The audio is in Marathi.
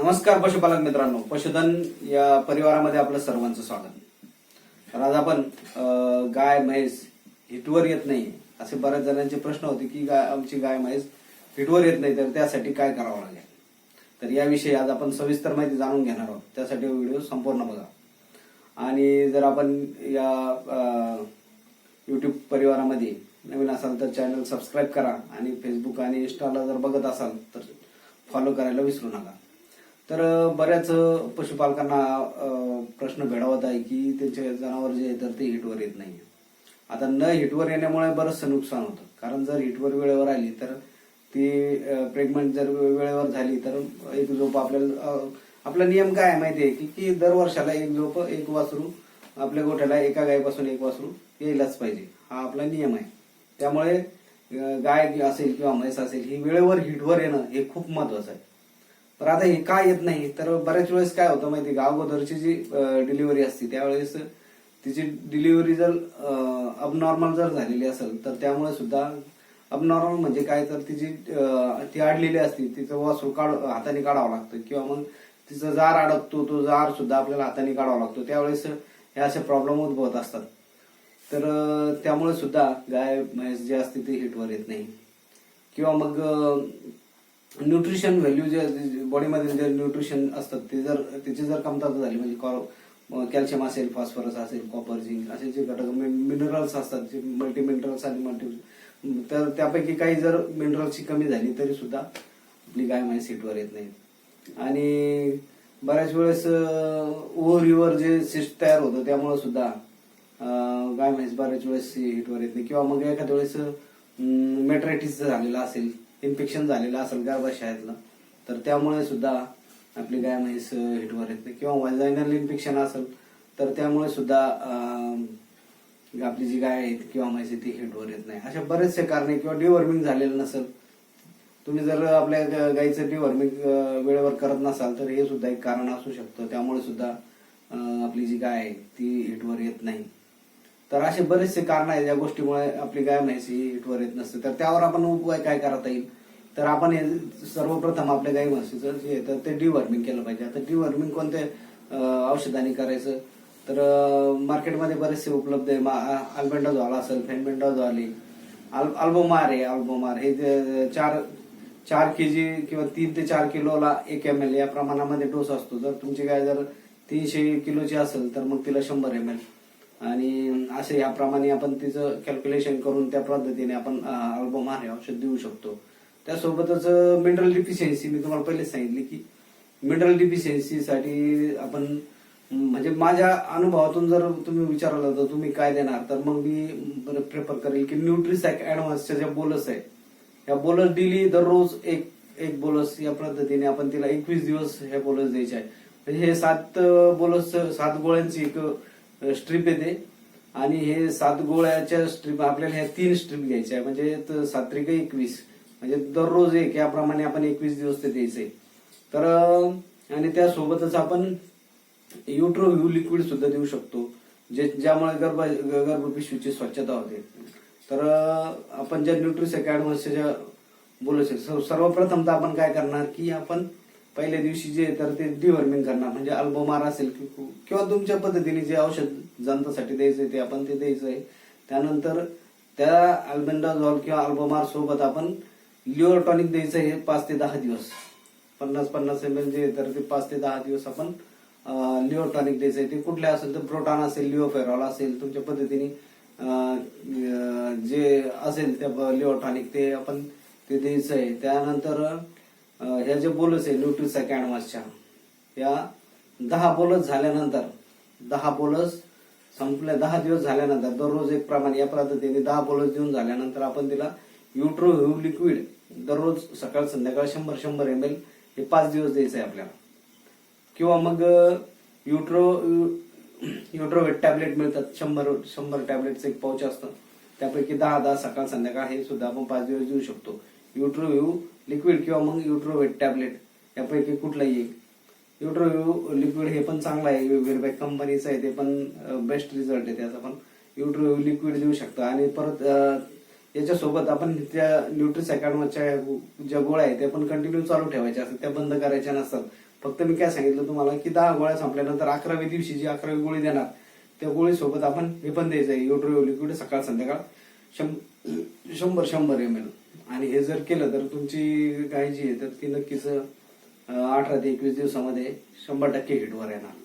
नमस्कार पशुपालक मित्रांनो पशुधन या परिवारामध्ये आपलं सर्वांचं स्वागत. तर आज आपण गाय म्हैस हिटवर येत नाही असे बऱ्याच जणांचे प्रश्न होते की गाय आमची गाय म्हैस हिटवर येत नाही तर त्यासाठी काय करावं लागेल? तर याविषयी आज आपण सविस्तर माहिती जाणून घेणार आहोत. त्यासाठी व्हिडिओ संपूर्ण बघा. आणि जर आपण या यूट्यूब परिवारामध्ये नवीन असाल तर चॅनल सबस्क्राईब करा. आणि फेसबुक आणि इंस्टाला जर बघत असाल तर फॉलो करायला विसरू नका. तर बऱ्याच पशुपालकांना प्रश्न भेडावत आहे की त्यांचे जनावर जे तर ते हिटवर येत नाही आता न हिटवर येण्यामुळे बरंचसं नुकसान होतं. कारण जर हिटवर वेळेवर आली तर ती प्रेग्नंट जर वेळेवर झाली तर एक झोप आपल्याला आपला नियम काय आहे माहिती आहे की की दर वर्षाला एक झोप एक वासरू आपल्या गोठ्याला एका गायीपासून एक वासरू यायलाच पाहिजे. हा आपला नियम आहे. त्यामुळे गाय असेल किंवा म्हैस असेल ही वेळेवर हिटवर येणं हे खूप महत्वाचं आहे. तर आता हे काय येत नाही? तर बऱ्याच वेळेस काय होतं माहिती का? अगोदरची जी डिलिव्हरी असते त्यावेळेस तिची डिलिव्हरी जर अबनॉर्मल जर झालेली असेल तर त्यामुळे सुद्धा अबनॉर्मल म्हणजे काय? तर तिची ती अडलेली असते तिचं वासरू काढ हाताने काढावं लागतं किंवा मग तिचं जार अडकतो तो जार सुद्धा आपल्याला हाताने काढावा लागतो. त्यावेळेस हे असे प्रॉब्लेम उद्भवत असतात. तर त्यामुळे सुद्धा गाय म्हैस जे असते ते हिटवर येत नाही. किंवा मग न्यूट्रिशन व्हॅल्यू जे बॉडीमध्ये जे न्यूट्रिशन असतात ते जर त्याची जर कमतरता झाली म्हणजे कॅल्शियम असेल फॉस्फरस असेल कॉपर झिंक असे जे घटक मिनरल्स असतात जे मल्टी मिनरल्स आणि मल्टी तर त्यापैकी काही जर मिनरल्सची कमी झाली तरी सुद्धा आपली गाय म्हैस सीटवर येत नाही आणि बऱ्याच वेळेस ओव्हरीवर जे सिस्ट तयार होतं त्यामुळे सुद्धा गाय म्हैस बऱ्याच वेळेस हिटवर येत नाही. किंवा मग एखाद्या वेळेस मेट्रायटिस झालेला असेल इन्फेक्शन झालेलं असेल गर्भाशयातलं तर त्यामुळे सुद्धा आपली गाय म्हैस हिटवर येत नाही. किंवा वायझायनल इन्फेक्शन असेल तर त्यामुळे सुद्धा आपली जी गाय आहेत किंवा म्हैस ती हिटवर येत नाही. अशा बरेचसे कारणे किंवा डिवॉर्मिंग झालेलं नसेल तुम्ही जर आपल्या ग- डिवॉर्मिंग वेळेवर करत नसाल तर हे सुद्धा एक कारण असू शकतं. त्यामुळे सुद्धा आपली जी गाय आहे ती हिटवर येत नाही. तर असे बरेचसे कारण आहेत ज्या गोष्टीमुळे आपली गाय म्हैस ही हिटवर येत नसते. तर त्यावर आपण उपाय काय करता येईल? तर आपण हे सर्वप्रथम आपल्या गाई म्हशीचं जे येतं तर ते डिवॉर्मिंग केलं पाहिजे. आता डिवॉर्मिंग कोणत्या औषधाने करायचं? तर मार्केटमध्ये बरेचसे उपलब्ध आहे. अल्बेंडा असेल फेनबेंडा झाली अल्बोमार आहे अल्बोमार हे चार चार के जी किंवा तीन ते चार किलोला एक एम एल या प्रमाणामध्ये डोस असतो. जर तुमची गाय जर तीनशे किलोची असेल तर मग तिला शंभर एम एल आणि असे याप्रमाणे आपण तिचं कॅल्क्युलेशन करून त्या पद्धतीने आपण अल्बोमार हे औषध देऊ शकतो. त्यासोबतच मिनरल डिफिशियन्सी मी तुम्हाला पहिलेच सांगितली की मिनरल डिफिशियन्सीसाठी आपण म्हणजे माझ्या अनुभवातून जर तुम्ही विचारलं तर तुम्ही काय देणार? तर मग मी प्रेफर करेल की न्यूट्रिसॅक ऍडव्हान्सच्या ज्या बोलस आहे या बोलस डेली दररोज एक एक बोलस या पद्धतीने आपण तिला एकवीस दिवस हे बोलस द्यायचे आहे. म्हणजे हे सात बोलस सात गोळ्यांची एक स्ट्रीप येते आणि हे सात गोळ्याच्या स्ट्रीप आपल्याला ह्या तीन स्ट्रीप घ्यायच्या आहे. म्हणजे सात्रिक एकवीस. म्हणजे दररोज एक याप्रमाणे आपण एकवीस दिवस ते द्यायचे. तर आणि त्यासोबतच आपण युट्रो व्ह्यू लिक्विड सुद्धा देऊ शकतो जे ज्यामुळे गर्भ गर्भपिशवीची स्वच्छता होते. तर आपण ज्या न्यूट्रिस अकॅडमीच्या ज्या बोलू शकतो सर्वप्रथम तर आपण काय करणार की आपण पहिल्या दिवशी जे तर ते डिवर्मिंग करणार. म्हणजे अल्बोमार असेल किंवा तुमच्या पद्धतीने जे औषध जंतासाठी द्यायचंय ते आपण ते द्यायचंय. त्यानंतर त्या अल्बेंडाझॉल किंवा अल्बोमार सोबत आपण लिओर टॉनिक द्यायचं हे पाच ते दहा दिवस. पन्नास पन्नास एम एल जे आहे तर ते पाच ते दहा दिवस आपण लिओ टॉनिक आहे. ते कुठले असेल तर प्रोटॉन असेल लिओफेरॉल असेल तुमच्या पद्धतीने जे असेल त्या लिओ टॉनिक ते आपण ते द्यायचं आहे. त्यानंतर ह्या जे बोलस आहे न्यूट्रिसा कॅनवासच्या या दहा बोलस झाल्यानंतर दहा बोलस संपल्या दहा दिवस झाल्यानंतर दररोज एक प्रमाण या पद्धतीने दहा बोलस देऊन झाल्यानंतर आपण तिला युट्रो व्ह्यू लिक्विड दररोज सकाळ संध्याकाळ शंभर शंभर एम एल हे पाच दिवस द्यायचं आहे आपल्याला. किंवा मग युट्रो युट्रोवेट टॅबलेट मिळतात. शंभर शंभर टॅबलेटचं एक पाऊच असतं. त्यापैकी दहा दहा सकाळ संध्याकाळ हे सुद्धा आपण पाच दिवस देऊ शकतो. युट्रोव्ह्यू लिक्विड किंवा मग युट्रोवेट टॅबलेट यापैकी कुठलाही एक. युट्रोव्ह्यू लिक्विड हे पण चांगलं आहे. वेरबॅक कंपनीचं आहे ते पण बेस्ट रिझल्ट आहे त्याचा पण. युट्रोव्ह्यू लिक्विड देऊ शकता. आणि परत याच्यासोबत आपण त्या न्यूट्रिसॅकॅडमच्या ज्या गोळ्या आहेत त्या पण कंटिन्यू चालू ठेवायच्या असतात. त्या बंद करायच्या नसतात. फक्त मी काय सांगितलं तुम्हाला की दहा गोळ्या संपल्यानंतर अकराव्या दिवशी जी अकरावी गोळी देणार त्या गोळीसोबत आपण हे पण द्यायचं आहे. योट्रो लिक्विड सकाळ संध्याकाळ. शं- शंभर शंभर एम एल आणि हे जर केलं तर तुमची गाय जी आहे तर ती नक्कीच अठरा ते एकवीस दिवसामध्ये शंभर टक्के हिटवर येणार.